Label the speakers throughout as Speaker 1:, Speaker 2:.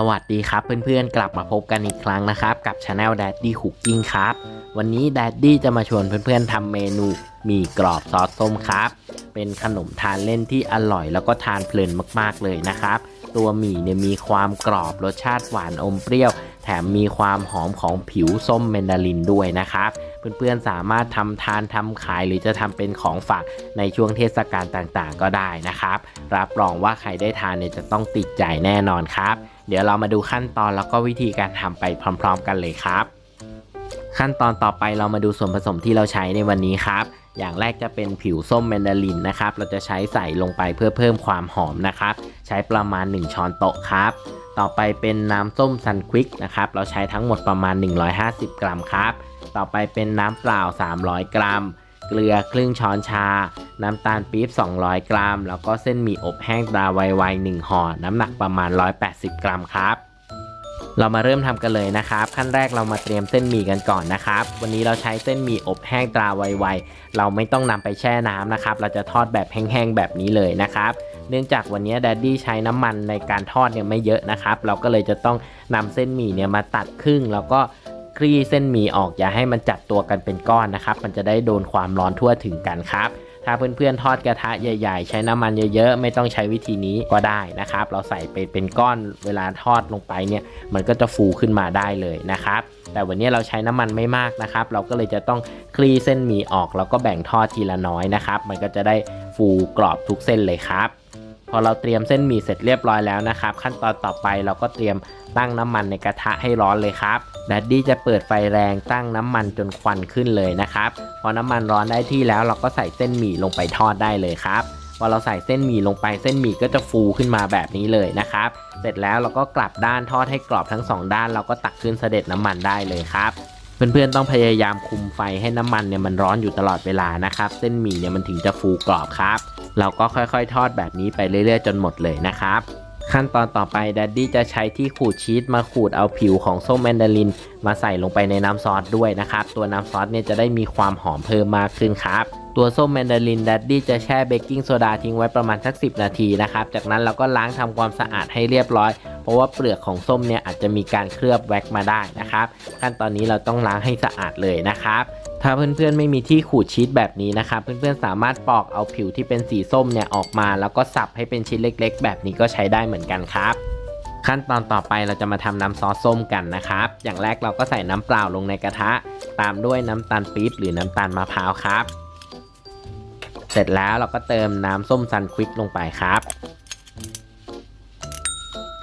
Speaker 1: สวัสดีครับเพื่อนๆ กลับมาพบกันอีกครั้งนะครับ กับช anel Daddy Cooking ครับ วันนี้ Daddy จะมาชวนเพื่อนๆทำเมนูหมี่กรอบซอสส้มครับ เป็นขนมทานเล่นที่อร่อยแล้วก็ทานเพลินมากๆเลยนะครับ ตัวหมี่เนี่ยมีความกรอบรสชาติหวานอมเปรี้ยว ถมมีความหอมของผิวส้มแมนดารินด้วยนะครับเพื่อนๆสามารถทำทานทำขายหรือจะทำเป็นของฝากในช่วงเทศกาลต่างๆ ก็ได้นะครับ รับรองว่าใครได้ทานเนี่ยจะต้องติดใจแน่นอนครับ เดี๋ยวเรามาดูขั้นตอนแล้วก็วิธีการทำไปพร้อม ๆ กันเลยครับ ขั้นตอนต่อไปเรามาดูส่วนผสมที่เราใช้ในวันนี้ครับอย่างแรกจะเป็นผิวส้มแมนดารินนะครับ เราจะใช้ใส่ลงไปเพื่อเพิ่มความหอมนะครับ ใช้ประมาณ 1 ช้อนโต๊ะครับ ต่อไปเป็นน้ำส้มซันควิกนะครับ เราใช้ทั้งหมดประมาณ 150 กรัมครับ ต่อไปเป็นน้ำเปล่า 300 กรัม เกลือครึ่งช้อนชา น้ำตาลปี๊บ 200 กรัม แล้วก็เส้นหมี่อบแห้งตราไวๆ1ห่อ น้ำหนักประมาณ 180 กรัมครับ เรามาเริ่มทำกันเลยนะครับ ขั้นแรกเรามาเตรียมเส้นหมี่กันก่อนนะครับ วันนี้เราใช้เส้นหมี่อบแห้งตราไวๆเราไม่ต้องนำไปแช่น้ำนะครับ เราจะทอดแบบแห้งๆแบบนี้เลยนะครับ เนื่องจากวันนี้แดดดี้ใช้น้ำมันในการทอดเนี่ยไม่เยอะนะครับ เราก็เลยจะต้องนำเส้นหมี่เนี่ยมาตัดครึ่ง แล้วก็คลี่เส้นหมี่ออกอย่าให้มันจับตัวกันเป็นก้อนนะครับ มันจะได้โดนความร้อนทั่วถึงกันครับถ้าเพื่อนๆทอดกระทะใหญ่ ๆ ใช้น้ำมันเยอะๆ ไม่ต้องใช้วิธีนี้ก็ได้นะครับ เราใส่ไปเป็นก้อนเวลาทอดลงไปเนี่ย มันก็จะฟูขึ้นมาได้เลยนะครับ แต่วันนี้เราใช้น้ำมันไม่มากนะครับ เราก็เลยจะต้องคลี่เส้นหมี่ออกแล้วก็แบ่งทอดทีละน้อยนะครับ มันก็จะได้ฟูกรอบทุกเส้นเลยครับ พอเราเตรียมเส้นหมี่เสร็จเรียบร้อยแล้วนะครับ ขั้นตอนต่อไปเราก็เตรียมตั้งน้ำมันในกระทะให้ร้อนเลยครับแดดดี้จะเปิดไฟแรงตั้งน้ำมันจนควันขึ้นเลยนะครับพอน้ำมันร้อนได้ที่แล้วเราก็ใส่เส้นหมี่ลงไปทอดได้เลยครับพอเราใส่เส้นหมี่ลงไปเส้นหมี่ก็จะฟูขึ้นมาแบบนี้เลยนะครับ เสร็จแล้วเราก็กลับด้านทอดให้กรอบทั้งสองด้าน เราก็ตักขึ้นเสด็จน้ำมันได้เลยครับเพื่อนๆต้องพยายามคุมไฟให้น้ำมันเนี่ยมันร้อนอยู่ตลอดเวลานะครับ เส้นหมี่เนี่ยมันถึงจะฟูกรอบครับ เราก็ค่อยๆ ทอดแบบนี้ไปเรื่อยๆ จนหมดเลยนะครับ ขั้นตอนต่อไปดัดดี้จะใช้ที่ขูดชีสมาขูดเอาผิวของส้มแมนดาริน มาใส่ลงไปในน้ำซอสด้วยนะครับ ตัวน้ำซอสเนี่ยจะได้มีความหอมเพิ่มมากขึ้นครับตัวส้มแมนดารินดัดดี้จะแช่เบกกิ้งโซดาทิ้งไว้ประมาณสัก 10 นาทีนะครับ จากนั้นเราก็ล้างทำความสะอาดให้เรียบร้อย เพราะว่าเปลือกของส้มเนี่ยอาจจะมีการเคลือบแว็กมาได้นะครับ ขั้นตอนนี้เราต้องล้างให้สะอาดเลยนะครับ ถ้าเพื่อนๆไม่มีที่ขูดชีสแบบนี้นะครับ เพื่อนๆสามารถปอกเอาผิวที่เป็นสีส้มเนี่ยออกมา แล้วก็สับให้เป็นชิ้นเล็ก ๆ แบบนี้ก็ใช้ได้เหมือนกันครับ ขั้นตอนต่อไปเราจะมาทำน้ำซอสส้มกันนะครับ อย่างแรกเราก็ใส่น้ำเปล่าลงในกระทะ ตามด้วยน้ำตาลปี๊บหรือน้ำตาลมะพร้าวครับ เสร็จแล้วเราก็เติมน้ำส้มซันควิกลงไปครับ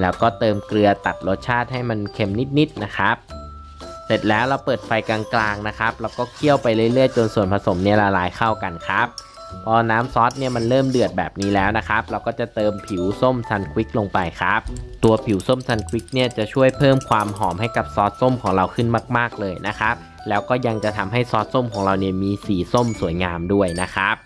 Speaker 1: แล้วก็เติมเกลือตัดรสชาติให้มันเค็มนิดๆนะครับ เสร็จแล้วเราเปิดไฟกลางๆนะครับ แล้วก็เคี่ยวไปเรื่อยๆจนส่วนผสมเนี่ยละลายเข้ากันครับ พอน้ำซอสเนี่ยมันเริ่มเดือดแบบนี้แล้วนะครับ เราก็จะเติมผิวส้มซันควิกลงไปครับ ตัวผิวส้มซันควิกเนี่ยจะช่วยเพิ่มความหอมให้กับซอสส้มของเราขึ้นมาก ๆเลยนะครับ แล้วก็ยังจะทำให้ซอสส้มของเราเนี่ยมีสีส้มสวยงามด้วยนะครับ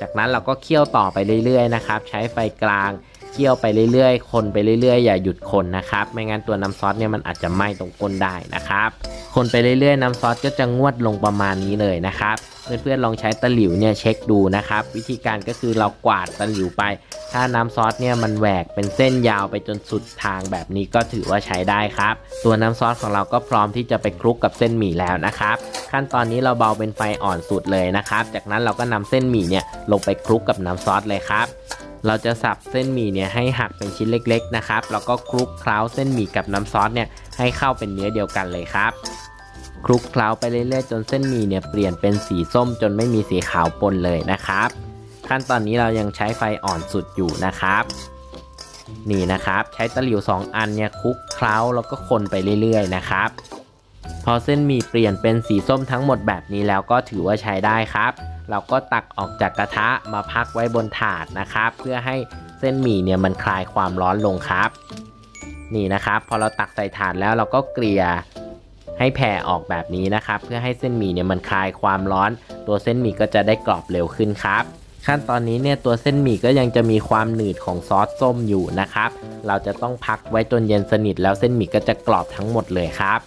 Speaker 1: จากนั้นเราก็เคี่ยวต่อไปเรื่อยๆนะครับ ใช้ไฟกลาง เคี่ยวไปเรื่อยๆ คนไปเรื่อยๆ อย่าหยุดคนนะครับ ไม่งั้นตัวน้ำซอสเนี่ยมันอาจจะไหม้ตรงก้นได้นะครับ คนไปเรื่อยๆ น้ำซอสก็จะงวดลงประมาณนี้เลยนะครับ เพื่อนๆ ลองใช้ตะหลิวเนี่ยเช็คดูนะครับ วิธีการก็คือเรากวาดตะหลิวไป ถ้าน้ำซอสเนี่ยมันแหวกเป็นเส้นยาวไปจนสุดทางแบบนี้ก็ถือว่าใช้ได้ครับ ตัวน้ำซอสของเราก็พร้อมที่จะไปคลุกกับเส้นหมี่แล้วนะครับ ขั้นตอนนี้เราเบาเป็นไฟอ่อนสุดเลยนะครับ จากนั้นเราก็นำเส้นหมี่เนี่ยลงไปคลุกกับน้ำซอสเลยครับ เราจะสับเส้นหมี่เนี่ยให้หักเป็นชิ้นเล็กๆนะครับ แล้วก็คลุกเคล้าเส้นหมี่กับน้ำซอสเนี่ยให้เข้าเป็นเนื้อเดียวกันเลยครับคลุกเคล้าไปเรื่อยๆ จนเส้นหมี่เนี่ยเปลี่ยนเป็นสีส้มจนไม่มีสีขาวปนเลยนะครับ ขั้นตอนนี้เรายังใช้ไฟอ่อนสุดอยู่นะครับ นี่นะครับ ใช้ตะหลิว 2 อันเนี่ยคลุกเคล้าแล้วก็คนไปเรื่อยๆนะครับ พอเส้นหมี่เปลี่ยนเป็นสีส้มทั้งหมดแบบนี้แล้วก็ถือว่าใช้ได้ครับ เราก็ตักออกจากกระทะมาพักไว้บนถาดนะครับ เพื่อให้เส้นหมี่เนี่ยมันคลายความร้อนลงครับ นี่นะครับ พอเราตักใส่ถาดแล้วเราก็เกลี่ยให้แผ่ออกแบบนี้นะครับ เพื่อให้เส้นหมี่เนี่ยมันคลายความร้อน ตัวเส้นหมี่ก็จะได้กรอบเร็วขึ้นครับ ขั้นตอนนี้เนี่ยตัวเส้นหมี่ก็ยังจะมีความหนืดของซอสส้มอยู่นะครับ เราจะต้องพักไว้จนเย็นสนิทแล้วเส้นหมี่ก็จะกรอบทั้งหมดเลยครับ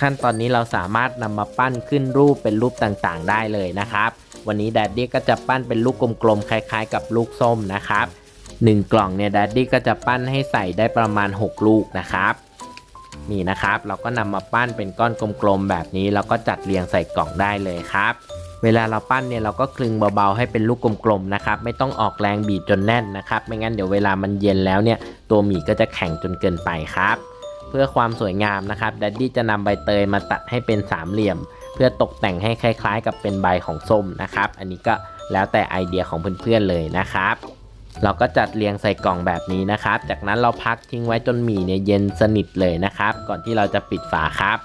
Speaker 1: ขั้นตอนนี้เราสามารถนำมาปั้นขึ้นรูปเป็นรูปต่างๆ ได้เลยนะครับ วันนี้แดดดี้ก็จะปั้นเป็นลูกกลมๆคล้ายๆ กับลูกส้มนะครับ1กล่องเนี่ยดัดดี้ก็จะปั้นให้ใส่ได้ประมาณ 6 ลูกนะครับนี่นะครับเราก็นำมาปั้นเป็นก้อนกลมๆแบบนี้แล้วก็จัดเรียงใส่กล่องได้เลยครับ เวลาเราปั้นเนี่ยเราก็คลึงเบาๆให้เป็นลูกกลมๆนะครับไม่ต้องออกแรงบีบจนแน่นนะครับ ไม่งั้นเดี๋ยวเวลามันเย็นแล้วเนี่ยตัวหมี่ก็จะแข็งจนเกินไปครับ เพื่อความสวยงามนะครับดัดดี้จะนำใบเตยมาตัดให้เป็นสามเหลี่ยม เพื่อตกแต่งให้คล้าย ๆ กับเป็นใบของส้มนะครับ อันนี้ก็แล้วแต่ไอเดียของเพื่อนๆเลยนะครับ เราก็จัดเรียงใส่กล่องแบบนี้นะครับ จากนั้นเราพักทิ้งไว้จนหมี่เนี่ยเย็นสนิทเลยนะครับ ก่อนที่เราจะปิดฝาครับ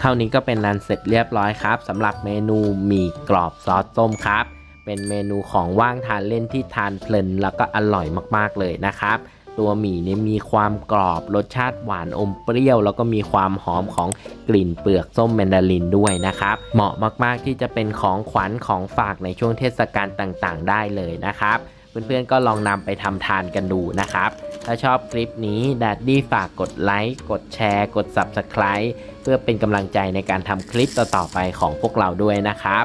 Speaker 1: เท่านี้ก็เป็นนันเสร็จเรียบร้อยครับสำหรับเมนูหมี่กรอบซอสส้มครับ เป็นเมนูของว่างทานเล่นที่ทานเพลินแล้วก็อร่อยมากๆเลยนะครับ ตัวหมี่เนี่ยมีความกรอบรสชาติหวานอมเปรี้ยว แล้วก็มีความหอมของกลิ่นเปลือกส้มแมนดารินด้วยนะครับ เหมาะมากๆที่จะเป็นของขวัญของฝากในช่วงเทศกาลต่างๆ ได้เลยนะครับเพื่อนๆก็ลองนำไปทำทานกันดูนะครับ ถ้าชอบคลิปนี้ดัดดี้ฝากกดไลค์ กดแชร์ กด Subscribe เพื่อเป็นกำลังใจในการทำคลิปต่อๆไปของพวกเราด้วยนะครับ